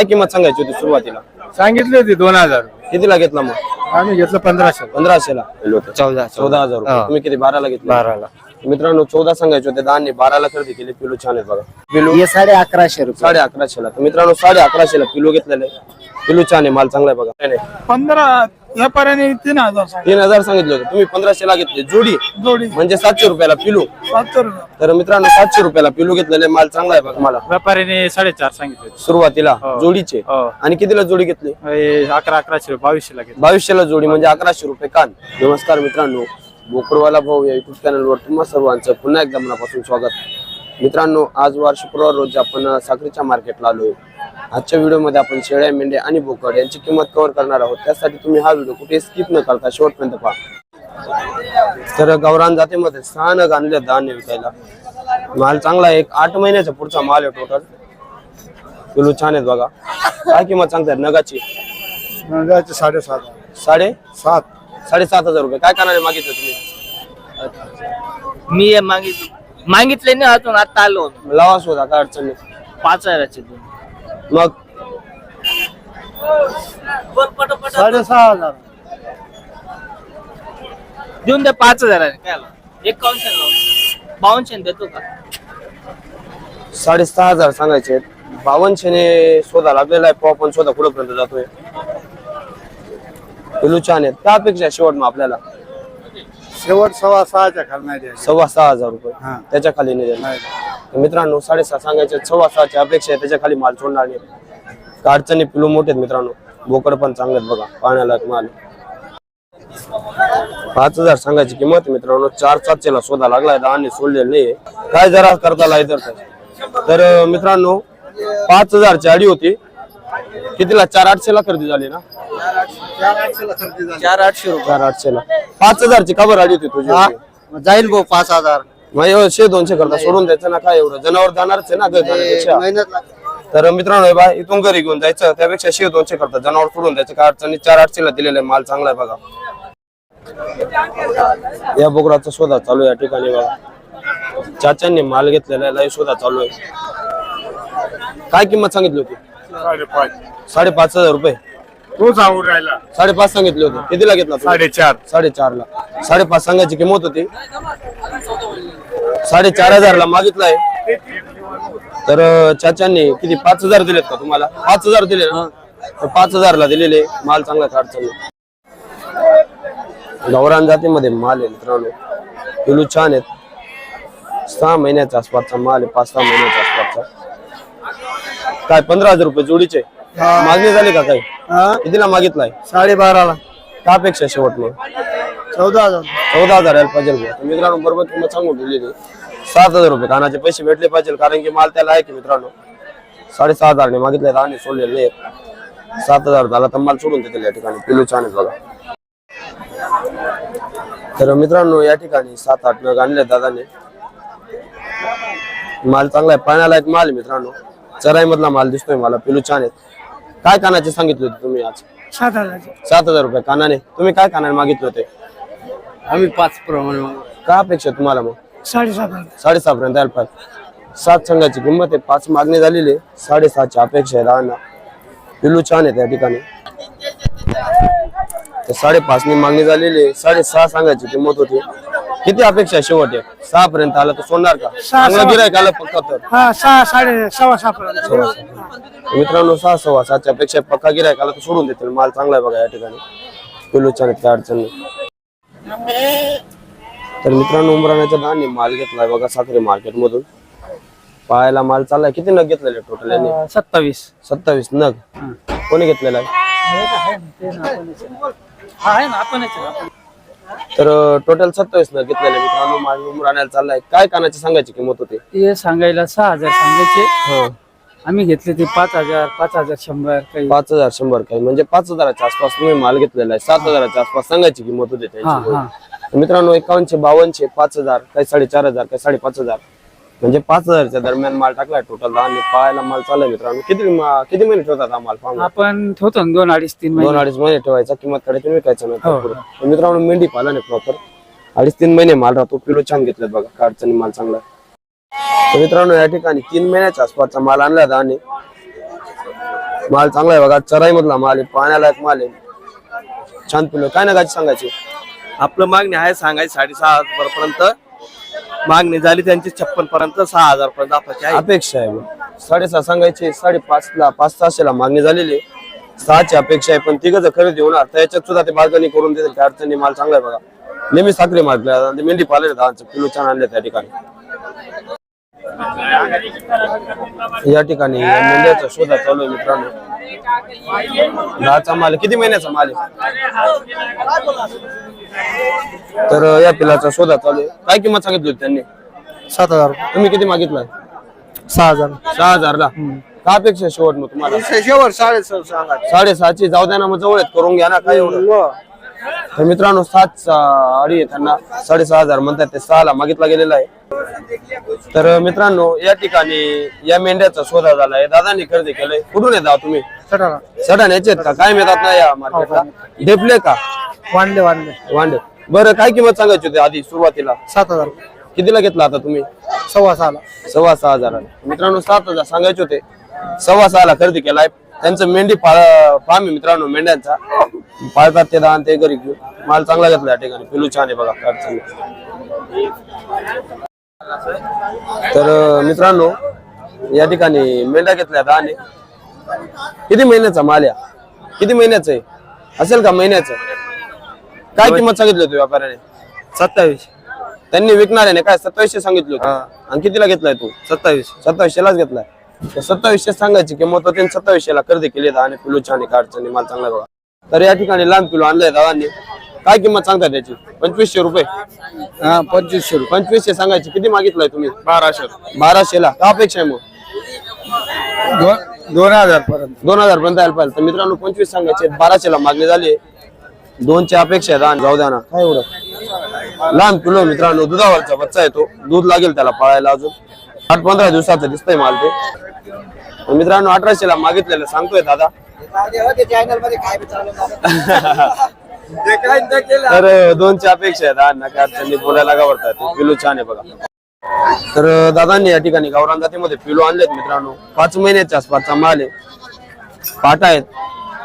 काय किंमत सांगायची होती सुरुवातीला? सांगितले होते दोन हजार. कितीला घेतला मग? आम्ही घेतलं पंधराशे. पंधराशेला? चौदा चौदा हजार रुपये. हा. तुम्ही किती बाराला घेतले? बाराला. मित्रांनो चौदा सांगायचे होते दहाने बाराला खरेदी केली पिलू छान आहेत बघा. पिलू? हे साडे अकराशे रुपये. साडे अकराशेला. तर मित्रांनो साडे अकराशेला पिलू घेतलेले. पिलू छान आहे माल चांगला आहे बघा. नाही, नाही. पंधरा व्यापाऱ्याने तीन हजार सांगितले. तीन हजार सांगितले होते. तुम्ही पंधराशेला घेतले. जोडी. जोडी. म्हणजे सातशे रुपयाला पिलू. सत्तर रुपये. तर मित्रांनो सातशे रुपयाला पिलू घेतलेले. माल चांगला आहे बघा मला. व्यापाऱ्याने साडेचार सांगितले सुरुवातीला जोडीचे. हो. आणि कितीला जोडी घेतली? हे अकरा अकराशे बावीसशे ला घेतले. बावीसशेला जोडी म्हणजे अकराशे रुपये कान. नमस्कार मित्रांनो. बोकडवाला भाऊ या युट्यूब चॅनलवर तुम्हा सर्वांचं पुन्हा एकदा मनापासून स्वागत. मित्रांनो आज वार शुक्रवार रोजी आपण साखरेच्या मार्केटला आलोय. आजच्या व्हिडिओमध्ये आपण शेळ्या मेंढ्या आणि बोकड यांची किंमत कव्हर करणार आहोत. त्यासाठी तुम्ही हा व्हिडिओ कुठे स्किप न करता शेवटपर्यंत पहा. तर गावरान जातीमध्ये सहा नग आणले धान्य विकायला. माल चांगला आहे. एक आठ महिन्याचा पुढचा माल आहे टोटल किलो छान आहेत बघा. काय किंमत सांगतायत नगाची? साडेसात. साडे? सात. साडेसात हजार रुपये. काय करणारे मागितलं तुम्ही? मी हे मागित मागितले नाही अजून आता आलो. होतो. लावा शोधा काय अडचण नाही. पाच हजाराचे दोन. मग साडेसहा हजार. देऊन दे पाच आलं? एकावन्न बावनशे देतो का? साडेसहा हजार सांगायचे. बावनशेने शोधा लागलेला आहे पाव पण शोधा कुठपर्यंत जातोय? पिलू छान आहेत. त्यापेक्षा शेवट मग आपल्याला? शेवट सव्वा सहाच्या खाली नाही द्यायचे. सव्वा सहा हजार रुपये. हा. त्याच्याखाली नाही. तर मित्रांनो साडेसहा सांगायचे सव्वा सहाची अपेक्षा आहे त्याच्याखाली माल सोडणार नाही. अडचणी पिलू मोठे मित्रांनो बोकड पण चांगले आहेत बघा पाण्याला माल. पाच हजार सांगायची किंमत मित्रांनो चार सातशेला शोधा लागलाय दहाने सोडलेलं नाहीये काय जरा करता लायतर तर मित्रांनो पाच हजारची आडी होती. कितीला? चार आठशेला खरेदी झाली ना? चार आठशे चार आठशेला. पाच हजारची कबर आडी होती तुझी? जाईल भाऊ पाच हजार. शे दोनशे करता. सोडून द्यायचं ना काय एवढं? जनावर जाणारच आहे ना जाण्यापेक्षा. तर मित्रांनो हे बा इथून घरी घेऊन जायचं. त्यापेक्षा शे दोनशे करता. जनावर सोडून द्यायचं. काय अडचणी चार आठशेला दिलेलं आहे. माल चांगला आहे बघा. या बोकडाचा शोधा चालू आहे या ठिकाणी बघा. चाच्यांनी माल घेतलेला आहे. लय शोधा चालू आहे. काय किंमत सांगितली होती? साडेपाच. साडेपाच हजार रुपये. तो सांगून राहिला. साडेपाच सांगितले होते. कितीला घेतला? साडेचार साडेचार. ला साडेपाच सांगायची किंमत होती? साडेचार हजार ला मागितलाय. तर चाच्यांनी किती? पाच हजार दिलेत का तुम्हाला? पाच हजार दिले ना? तर पाच हजार ला दिलेले. माल चांगला काढ चालू गौरान जातीमध्ये माल आहे मित्रांनो. पिलू छान आहेत. सहा महिन्याच्या आसपासचा माल आहे पाच सहा महिन्याच्या आसपासचा. काय पंधरा हजार रुपये जोडीचे? मागणी झाली का काही? कितीला मागितलाय? साडेबाराला. का अपेक्षा शेवट मग चौदा हजार. चौदा हजार यायला पाहिजे बुवा. मित्रांनो बरोबर किंमत सांगून दिलेली सात हजार रुपये. कानाचे पैसे भेटले पाहिजे कारण की माल त्याला आहे की मित्रांनो. साडेसहा हजारने मागितले आणि सोडलेले नाहीत सात हजार झाला तर माल सोडून देतील या ठिकाणी. पिलू छान आहेत बघा. तर मित्रांनो या ठिकाणी सात आठ नग आणले दादाने. माल चांगला आहे पाण्याला एक माल आहे मित्रांनो. चराई मधला माल दिसतोय मला पिलू छान आहेत. काय कानाचे सांगितले होते तुम्ही आज? सात हजारचे. सात हजार रुपये कानाने. तुम्ही काय कानाने मागितले होते? आम्ही पाच प्रमाणे काय अपेक्षा आहे तुम्हाला मग? साडेसात हजार. साडेसहा पर्यंत पाहिजे. सात संघाची किंमत आहे पाच मागणी झालेली आहे साडेसहाची अपेक्षा आहे दहा पिलू छान आहे त्या ठिकाणी. तर साडेपाच ने मागणी झालेली आहे साडेसहा सांगायची किंमत होती. किती अपेक्षा आहे शेवट? आहे सहा पर्यंत आला तर सोडणार का? चांगला गिरायक आलं पक्का तर. हा सहा साडे सव्वा सहा पर्यंत. मित्रांनो सहा सव्वा सातच्या पेक्षा पक्का गिरायक आला तर सोडून देतील. माल चांगला आहे बघा या ठिकाणी. पिलू छान आहे काय अडचण नाही तर मित्रांनो उमराण्याचा धान्य माल घेतलाय बघा साखरे मार्केट मधून पाहायला माल चाललाय. किती नग घेतलेले टोटल यांनी? सत्तावीस. सत्तावीस नग. कोणी घेतलेला आहे? आहे ना आपण तर टोटल सत्तावीस नग घेतलेले मित्रांनो. माल उमराण्याला चाललाय. काय कानाची सांगायची किंमत होती? ते सांगायला सहा हजार सांगायचे. आम्ही घेतले ते पाच हजार पाच हजार शंभर काही. पाच हजार शंभर काही. म्हणजे पाच हजाराच्या आसपास तुम्ही माल घेतलेला आहे. सात हजाराच्या आसपास सांगायची किंमत होती हा त्यांची हा मित्रांनो एकावन्नशे बावनशे पाच हजार काही साडेचार हजार काही साडेपाच हजार. म्हणजे पाच हजारच्या दरम्यान माल टाकलाय टोटल आणि पाहायला माल चाललाय मित्रांनो. किती मा- किती महिने ठेवतात हा माल पाहून? आपण ठेवतो ना दोन अडीच तीन दोन महिने अडीच महिने ठेवायचा. किंमत काढायची विकायचं हो, नंतर पुढं. तर मित्रांनो मेंढी पालन आहे प्रॉपर अडीच तीन महिने माल राहतो. किलो छान घेतलेत बघा. काय अडचणी माल चांगला. आहे. तर मित्रांनो या ठिकाणी तीन महिन्याच्या आसपासचा माल आणला आणि माल चांगला आहे बघा. चराई मधला माल आहे पाण्यालायक माल आहे. छान पिलो काय ना गाची सांगायची? आपलं मागणी आहे सांगायची साडेसहा हजार पर्यंत मागणी झाली त्यांची छप्पन पर्यंत सहा हजार पर्यंत आपल्याची आहे. अपेक्षा आहे. साडेसहा सांगायची साडेपाच ला पाच सहाशेला मागणी झालेली आहे. सहाची अपेक्षा आहे पण तिघ जर खरेदी होणार तर याच्यात सुद्धा ते बालकनी करून देतील. त्या अडचणी माल चांगला आहे बघा. नेहमी साखरी मार्केट मेंढी पाले दहाचे पिलो छान आणले त्या ठिकाणी. या ठिकाणी या मेंढ्याचा शोधा चालू आहे मित्रांनो. दहाचा माल. किती महिन्याचा माल आहे? तर या पिलाचा शोधा चालू आहे. काय किंमत सांगितली होती त्यांनी? सात हजार. तुम्ही किती मागितलाय सहा हजार. सहा हजारला? का अपेक्षा शेवट मग तुम्हाला? शेवर साडेसहा साडेसहाची जाऊ द्या ना मग जवळ करून घ्या ना काय एवढं? तर मित्रांनो सात अडी आहे त्यांना साडेसहा हजार म्हणतात ते सहाला मागितला गेलेला आहे. तर मित्रांनो या ठिकाणी या मेंढ्याचा शोधा झालाय दादांनी खरेदी केलंय. कुठून येता तुम्ही? सटाणा. याचे का? काय मिळतात ना या मार्केटला? डेपले का? वांडे वांडे. वांडे. बरं काय किंमत सांगायची होती आधी सुरुवातीला? सात हजार. कितीला घेतला आता तुम्ही? सव्वा सहाला. सव्वा सहा हजार मित्रांनो सात हजार सांगायचे होते. सव्वा सहाला खरेदी केलाय. त्यांचं मेंढी पाळ फार्म आहे मित्रांनो मेंढ्यांचा. पाळतात ते दान ते घरी घेऊन. माल चांगला घेतला या ठिकाणी. पिलू छान आहे बघा अडचण नाही. तर मित्रांनो या ठिकाणी मेंढ्या घेतल्या दाने किती महिन्याचा माल या? किती महिन्याचं आहे? असेल का महिन्याचं? काय किंमत सांगितली होती व्यापाऱ्याने? सत्तावीस. त्यांनी विकणाऱ्याने काय सत्तावीसशे सांगितले होते? आणि कितीला घेतलाय तू? सत्तावीस. सत्तावीसशेलाच घेतलाय. तर सत्तावीसशे सांगायची किंमत होती आणि सत्तावीसशेला खरेदी केली आणि पिलू छान आहे, अडचणी माल चांगला बघा. तर या ठिकाणी लहान पिलू आणलंय दादांनी. काय किंमत सांगताय त्याची? पंचवीसशे रुपये. हा पंचवीसशे रुपये. पंचवीसशे सांगायची. किती मागितलाय तुम्ही? बाराशे. बाराशेला. का अपेक्षा आहे मग? दोन हजार पर्यंत. दोन हजार पर्यंत यायला पाहिजे. तर मित्रांनो पंचवीस सांगायचे बाराशेला मागणी झाली दोनची अपेक्षा आहे दान जाऊ द्या ना. काय एवढं? लहान पिलो मित्रांनो दुधावरचा बच्चा येतो दूध लागेल त्याला पाळायला अजून. आठ पंधरा दिवसाचं दिसतंय माल ते. मित्रांनो अठराशेला मागितलेलं सांगतोय दादा. तर दोनची अपेक्षा आहे दान नका त्यांनी बोलायला गावडतात पिलू छान आहे बघा. तर दादांनी या ठिकाणी गावरान जातीमध्ये पिलू आणलेत मित्रांनो. पाच महिन्याच्या आसपासचा माल आहे. पाट आहेत.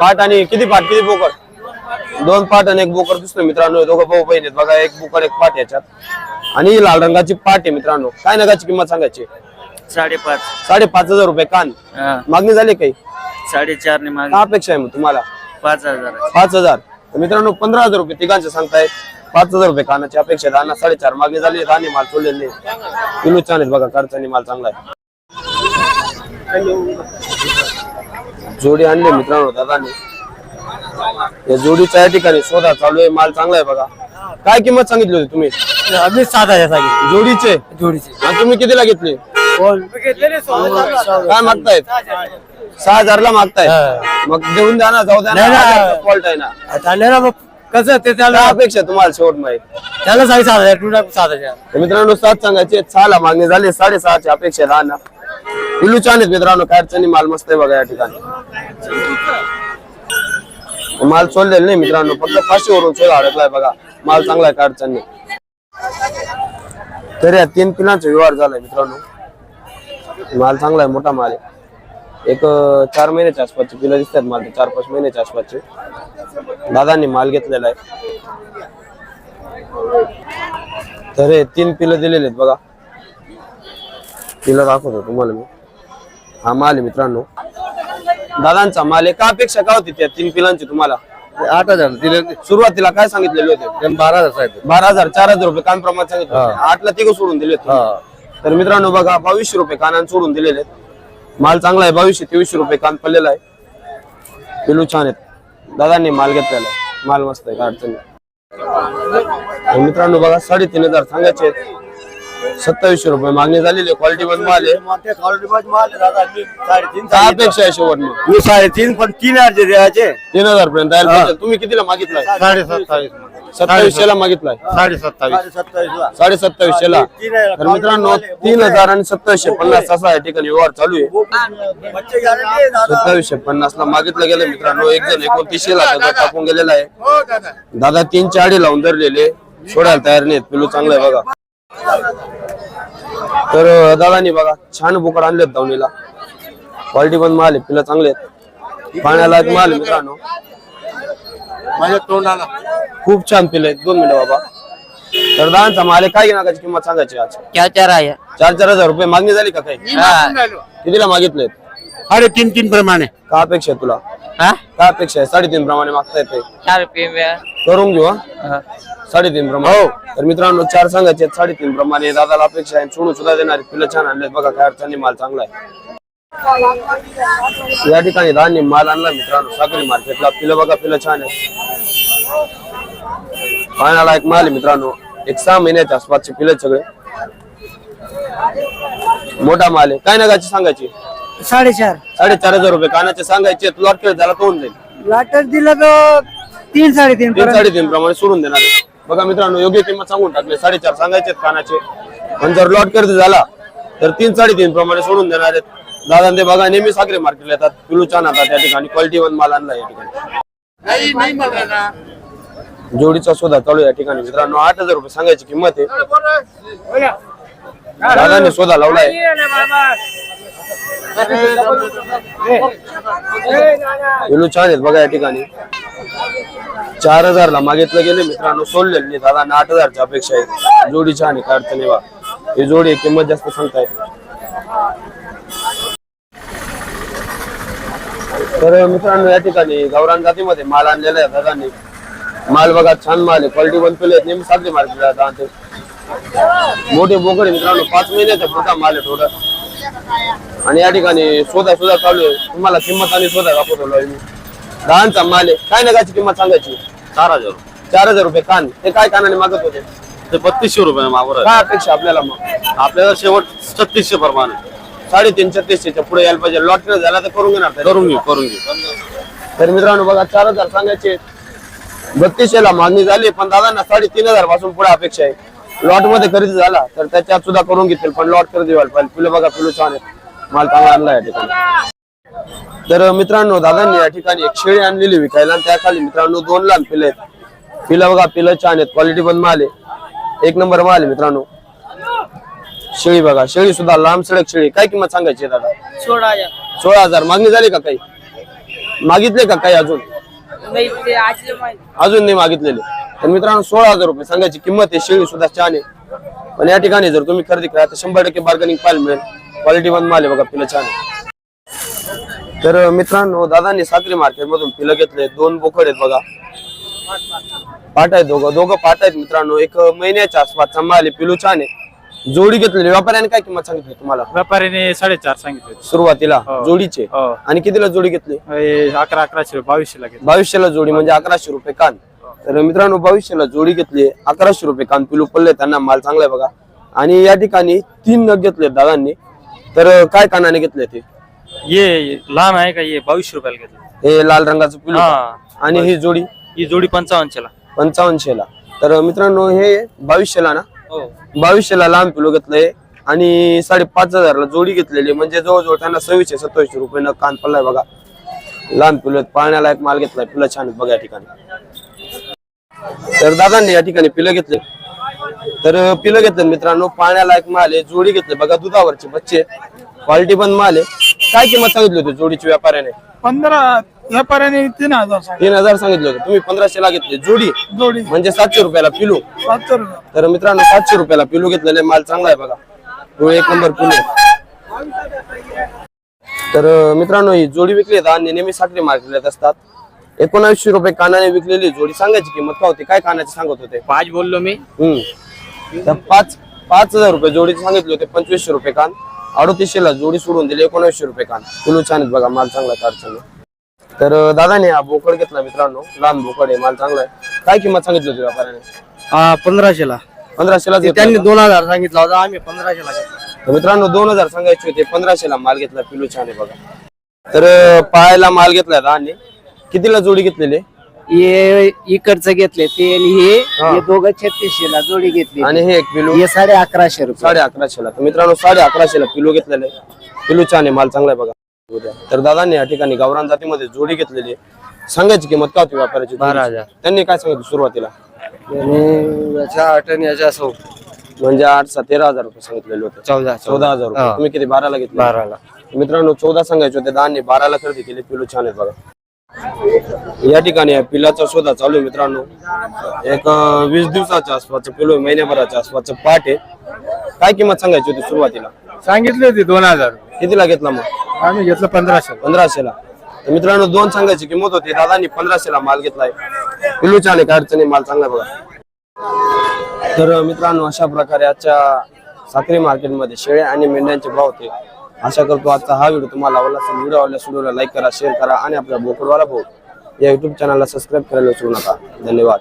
पाट आणि किती पाट? किती बोकड? दोन पाट आणि एक बोकड दिसतो मित्रांनो. दोघं भाऊ बहिणी आहेत. बघा एक बोकड एक पाट याच्यात. आणि लाल रंगाची पाट आहे मित्रांनो. काय नगाची किंमत सांगायची? साडेपाच. साडेपाच हजार रुपये कान. मागणी झाली काही? साडेचार ने मागे काय अपेक्षा आहे मग तुम्हाला? पाच हजार. पाच हजार. तर मित्रांनो पंधरा हजार रुपये तिघांचे सांगतायत पाच हजार रुपये कानाची अपेक्षा आहे. दाना साडेचार. मागणी झाली दाणे माल सोडलेले किलो छान आहेत बघा. कडचानी माल चांगला आहे. जोडी आणली मित्रांनो दादाने. या जोडीच्या या ठिकाणी शोधा चालू आहे. माल चांगला आहे बघा. काय किंमत सांगितली होती तुम्ही? आम्ही सात हजार सांगितले जोडीचे? जोडीचे. आणि तुम्ही कितीला घेतली? कोण? काय मागतायत? सहा हजारला मागतायत. मग देऊन द्या ना जाऊ द्या नाही ना. फॉल्ट आहे ना. चालले ना मग कसं ते त्याला काय अपेक्षा तुम्हाला शेवट माहीत? त्याला सांग सात हजार टू सात हजार. तर मित्रांनो सात सांगायचे सहाला मागणी झाली साडेसहाची अपेक्षा ना पिल्लू छान आहेत मित्रांनो काय अडचणी माल मस्त आहे बघा या ठिकाणी. माल सोडलेला नाही मित्रांनो फक्त पाचशे वरून शोध अडकलाय बघा. माल चांगला आहे काय अडचण नाही. तर या तीन पिलांचा व्यवहार झालाय मित्रांनो. माल चांगला आहे मोठा माल आहे. एक चार महिन्याच्या आसपासचे पिलं दिसतात माल चार पाच महिन्याच्या आसपासचे. दादांनी माल घेतलेला आहे. तर हे तीन पिलं दिलेले आहेत बघा. पिलं दाखवतो तुम्हाला मी. हा माल आहे मित्रांनो. दादांचा माल आहे का अपेक्षा का होती त्या तीन पिलांची तुम्हाला? आठ हजार दिले सुरुवातीला काय सांगितलेले होते? बारा हजार साहेब बारा हजार चार हजार रुपये कान प्रमाण सांगितलं. आठला तिघ सोडून दिले होते. तर मित्रांनो बघा बावीसशे रुपये कानान सोडून दिलेले आहेत. माल चांगला आहे बावीसशे तेवीसशे रुपये कान पडलेला आहे. पिलू छान आहेत. दादांनी माल घेतलेला आहे. माल मस्त आहे अडचण मित्रांनो बघा साडेतीन हजार सांगायचे आहेत. सत्तावीसशे रुपये मागणी झालेली क्वालिटी मध्ये माल आहे. काय अपेक्षा आहे शेवट मग मी साडेतीन पण तीन हजार द्यायचे. तीन हजार पर्यंत. तुम्ही कितीला मागितलाय? साडे सत्तावीस सत्तावीसशे ला मागितलाय साडे सत्तावीस साडे सत्तावीसशे ला तर मित्रांनो तीन हजार आणि सत्तावीसशे पन्नास असा या ठिकाणी व्यवहार चालू आहे. सत्तावीसशे पन्नास ला मागितलं गेलं मित्रांनो एक जण एकोणतीसशे ला टाकून गेलेला आहे. दादा. तीन चाडी लावून धरलेले. सोडायला तयार नाहीत. पिलू चांगलं आहे बघा. तर दादानी बघा छान बोकड आणलेत दावणीला. क्वालिटी पण माल आहे. पिलं चांगले आहेत. पाण्याला माल मित्रांनो. माझ्या तोंडाला खूप छान पिलं. आहेत दोन मिनिटं बाबा. तर दहाचा माल आहे. काय घेण्याची किंमत सांगायची आज. क्या चार आहे. चार चार हजार रुपये मागणी झाली का काही? कितीला मागितले अरे तीन तीन प्रमाणे. का अपेक्षा आहे तुला? हा? काय अपेक्षा आहे? साडेतीन प्रमाणे मागता येते चार रुपये करून घेऊ हा? साडेतीन प्रमाणे. तर मित्रांनो चार सांगायचे आहेत, साडेतीन प्रमाणे दादाला अपेक्षा आहे. सोडून सुद्धा देणार आहेत. पिलं छान आणले बघा काय अडचणी माल चांगला आहे. या ठिकाणी धान्य माल आणला मित्रांनो सागरी मार्केटला पिलं बघा पिलं छान आहे. पाण्याला एक माल मित्रांनो. एक सहा महिन्याच्या आसपासचे पिलं सगळे. मोठा माल आहे. काय नगाची सांगायची? साडेचार. साडेचार हजार रुपये. कानाचे सांगायचे लॉट केलं त्याला तो होऊन जाईल लाटर दिलं तर तीन साडेतीन तीन साडेतीन प्रमाणे सोडून देणार आहे. बघा मित्रांनो योग्य किंमत सांगून टाकले. साडेचार सांगायचे कानाचे. पण जर लॉट खरेदी झाला तर तीन साडेतीन प्रमाणे सोडून देणार आहेत. दादा ते बघा नेहमी साखरे मार्केटला येतात. पिलू छान आता त्या ठिकाणी. क्वालिटी वन माल आणला या ठिकाणी. जोडीचा शोधा चालू या ठिकाणी. मित्रांनो आठ हजार रुपये सांगायची किंमत आहे. दादाने शोधा लावलाय. पिलू छान आहेत बघा या ठिकाणी. चार हजार ला मागितलं गेले मित्रांनो सोडलेले नाही. दादा आठ हजारच्या अपेक्षा आहे. जोडी छान आहे काय अडचण नाही बा. ही जोडी किंमत जास्त सांगतायत. तर मित्रांनो या ठिकाणी गावरान जातीमध्ये माल आणलेला आहे दादांनी. माल बघा छान माल आहे. क्वालिटी वन पिले आहेत नेहमी साखरी मार्केट आता ते मोठे बोकडे मित्रांनो. पाच महिन्याचा मोठा माल आहे थोडं. आणि या ठिकाणी शोधा शोधा चालू आहे. तुम्हाला किंमत आणि शोधा दाखवतो मी. दहाचा माल आहे. काय नगाची किंमत सांगायची? चार हजार चार हजार रुपये कान. ते काय कानाने मागत होते? ते बत्तीसशे रुपये मावर काय अपेक्षा आपल्याला मग? आपल्याला शेवट छत्तीसशे प्रमाणे साडेतीन छत्तीसच्या पुढे यायला पाहिजे. लॉट झाला तर करून घेणार. करून घेऊ करून घेऊ तर मित्रांनो बघा चार हजार सांगायचे. बत्तीसशे ला मागणी झाली पण दादांना साडेतीन हजारपासून पुढे अपेक्षा आहे. लॉटमध्ये खरेदी झाला तर त्याच्यात सुद्धा करून घेतील पण लॉट खरेदी व्हायला पाहिजे. पिलं बघा पिलू छान आहे माल चांगला आणला या ठिकाणी. तर मित्रांनो दादांनी या ठिकाणी एक शेळी आणलेली विकायला आणि त्याखाली मित्रांनो दोन लहान पिलं आहेत. पिलं बघा पिलं छान आहेत. क्वालिटी पण माल आहे. एक नंबर माल आहे मित्रांनो. शेळी बघा शेळी सुद्धा लांब सडक शेळी. काय किंमत सांगायची आहे दादा? सोळा हजार. सोळा हजार. मागणी झाली का काही? मागितले का काही अजून? नाही ते आजले माहिती अजून नाही मागितलेले. तर मित्रांनो सोळा हजार रुपये सांगायची किंमत आहे. शेळी सुद्धा छान आहे. पण या ठिकाणी जर तुम्ही खरेदी करा तर शंभर टक्के बार्गनिंग पाहायला मिळेल. क्वालिटी पण माल आहे बघा पिलं छान आहे. तर मित्रांनो दादांनी साखरी मार्केट मधून पिलं घेतले दोन बोकड आहेत बघा. पाट आहेत दोघं. दोघं पाट आहेत मित्रांनो. एक महिन्याच्या माल आहे. पिलू छान आहे. जोडी घेतलेली. व्यापाऱ्याने काय किंमत सांगितली तुम्हाला? व्यापाऱ्याने साडेचार सांगितले सुरुवातीला हो. जोडीचे. हो. आणि कितीला जोडी घेतली? हे अकरा अकराशे बावीसशे लागेल बावीसशेला जोडी म्हणजे अकराशे रुपये कान. तर मित्रांनो बावीसशेला जोडी घेतली अकराशे रुपये कान पिलू पडले त्यांना माल चांगला आहे बघा. आणि या ठिकाणी तीन नग घेतले दादांनी. तर काय कानाने घेतले ते? ये लहान आहे का? ये बावीसशे रुपयाला घेतलं. हे लाल रंगाचं पिलू हा. आणि ही जोडी? ही जोडी पंचावन्नशेला. पंचावन्नशेला. तर मित्रांनो हे बावीसशेला ना? हो हो. बावीसशेला लांब पिलो घेतलंय आणि साडेपाच हजारला जोडी घेतलेली. म्हणजे जवळजवळ त्यांना सव्वीसशे सत्तावीसशे रुपये न कान पडलाय बघा. लहान पिलो आहेत. पाळण्याला एक माल घेतलाय. पिलं छान बघा या ठिकाणी. तर दादांनी या ठिकाणी पिलं घेतले. तर पिलं घेतलं मित्रांनो पाण्याला एक माल आहे जोडी घेतले. बघा दुधावरचे बच्चे. क्वालिटी पण माल आहे. काय किंमत सांगितली होती जोडीची व्यापाऱ्याने? पंधरा व्यापाऱ्याने तीन हजार सांगितले. तीन हजार सांगितले होते. तुम्ही पंधराशे ला घेतले. जोडी. जोडी. म्हणजे सातशे रुपयाला पिलू. सातशे रुपये. तर मित्रांनो सातशे रुपयाला पिलू घेतलेले. माल चांगला आहे बघा. तो एक नंबर पिलू. आहे. तर अं, मित्रांनो ही जोडी विकली आहे. आणि नेहमी साखरी मार्केटला येत असतात. एकोणावीसशे रुपये कानाने विकलेली जोडी. सांगायची किंमत काय होती? काय कानाची सांगत होते? पाच बोललो मी. हम्म. तर पाच पाच हजार रुपये जोडीचे सांगितले होते. पंचवीसशे रुपये कान. अडतीसशे ला जोडी सोडून दिली. एकोणीसशे रुपये कान. पिलू छान आहेत बघा. माल चांगला आहे अडचण नाही. तर दादाने हा बोकड घेतला मित्रांनो. लहान बोकड आहे माल चांगला आहे. काय किंमत सांगितली होती व्यापाऱ्याने? हा पंधराशेला पंधराशेला त्यांनी दोन हजार सांगितलं होता आम्ही पंधराशेला घेतला. तर मित्रांनो दोन हजार सांगायचे होते पंधराशे ला माल घेतला पिलू छान आहे बघा. तर अं, पायाला माल घेतलाय दादाने. कितीला जोडी घेतलेली हे इकडचं घेतले ते आणि हे दोघं छत्तीसशे ला जोडी घेतली. आणि हे एक पिलू. हे साडे अकराशे रुपये. साडे अकराशे ला. तर मित्रांनो साडे अकराशे ला पिलू घेतलेलं आहे. पिलू छान आहे माल चांगला आहे बघा. तर दादांनी या ठिकाणी गावरान जातीमध्ये जोडी घेतलेली आहे. सांगायची किंमत काय होती व्यापाऱ्याची? बारा हजार. त्यांनी काय सांगितलं सुरुवातीला? आणि याच्या आठ आणि याच्या सौ म्हणजे आठ सहा तेरा हजार रुपये सांगितलेले होते. चौदा चौदा हजार रुपये. हा. तुम्ही किती बाराला घेतले? बाराला. मित्रांनो चौदा सांगायचे होते. दहाने बाराला खरेदी केली. पिलू छान आहेत बघा. या ठिकाणी या पिलाचा शोधा चालू आहे मित्रांनो. एक अं, वीस दिवसाच्या आसपासचं पिलू आहे, महिन्याभराच्या आसपासचं पाठ आहे. काय किंमत सांगायची होती सुरुवातीला? सांगितले होते दोन हजार. कितीला घेतला मग? आम्ही घेतलं पंधराशे पंधराशेला. तर मित्रांनो दोन सांगायची किंमत होती. दादानी पंधराशेला माल घेतलाय पिलू छान आहे काय अडचणी माल चांगला आहे बघा. तर मित्रांनो अशा प्रकारे आजच्या साखरी मार्केटमध्ये शेळ्या आणि मेंढ्यांचे भाव होते. आशा करतो आजचा हा व्हिडिओ तुम्हाला आवडला असेल व्हिडिओ आवडल्यास व्हिडिओला लाईक करा शेअर करा आणि आपल्या बोकडवाला भाऊ या युट्यूब चॅनलला सबस्क्राईब करायला विसरू नका. धन्यवाद.